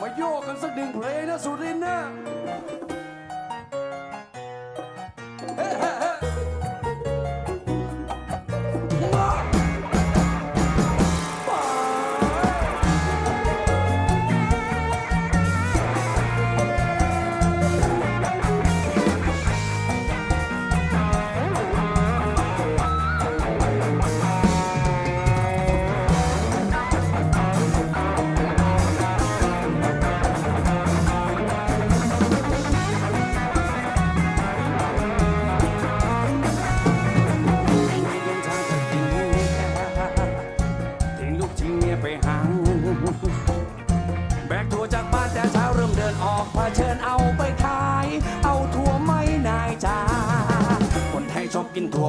มาโยกกันสักหนึ่งเพลงนะสุรินทร์นะ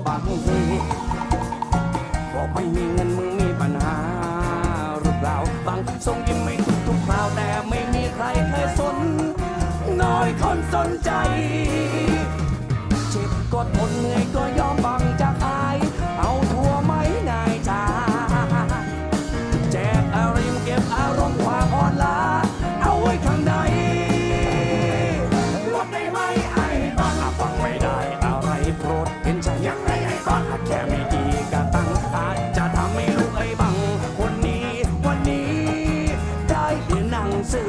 บกินถั่วบางบอกไม่มีเงินมึงมีปัญหาหรือเปล่าบางทรงยิ้มไม่ทุกทุกคราวแต่ไม่มีใครเคยสน น้อยคนสนใจ ยน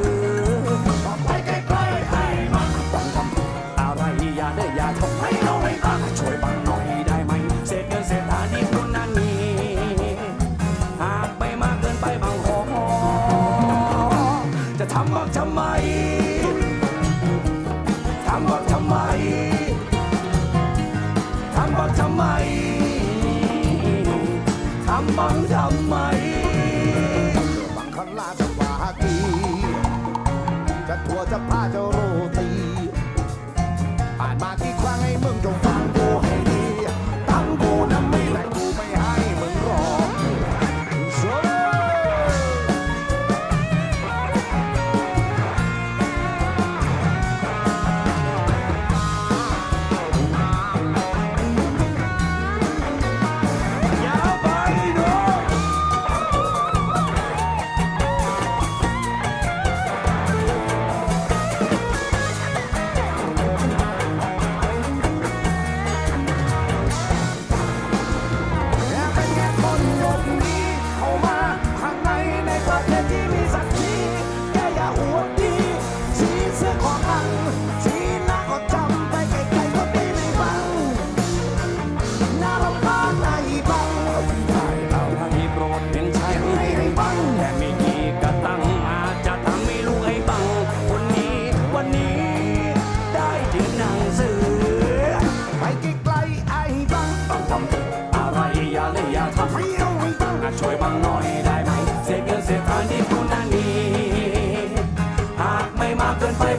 หนังสือต่อไปใกล้ๆไอ้บังต้องทำอะไรอย่าได้อย่าทำให้เราไอ้บังช่วยบังหน่อยได้ไหมเศษเงินเศษฐานที่คุณนั้นมีหากไปมากเกินไปบางขอจะทำบังทำไมทำบังทำไมทำบังทำไมทำบังทำไมบังคันลา จะทัวจะพาจะรู้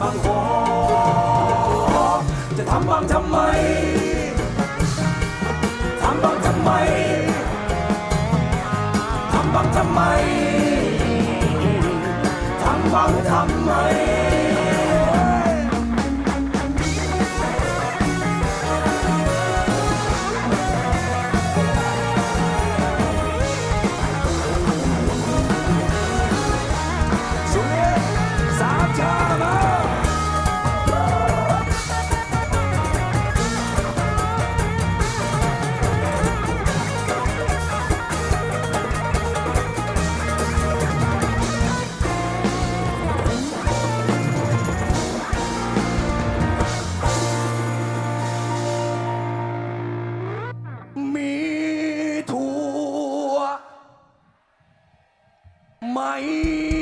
บางขอจะทำบางทำไมทำบางทำไมทำบางทำไมทำบางทำไม My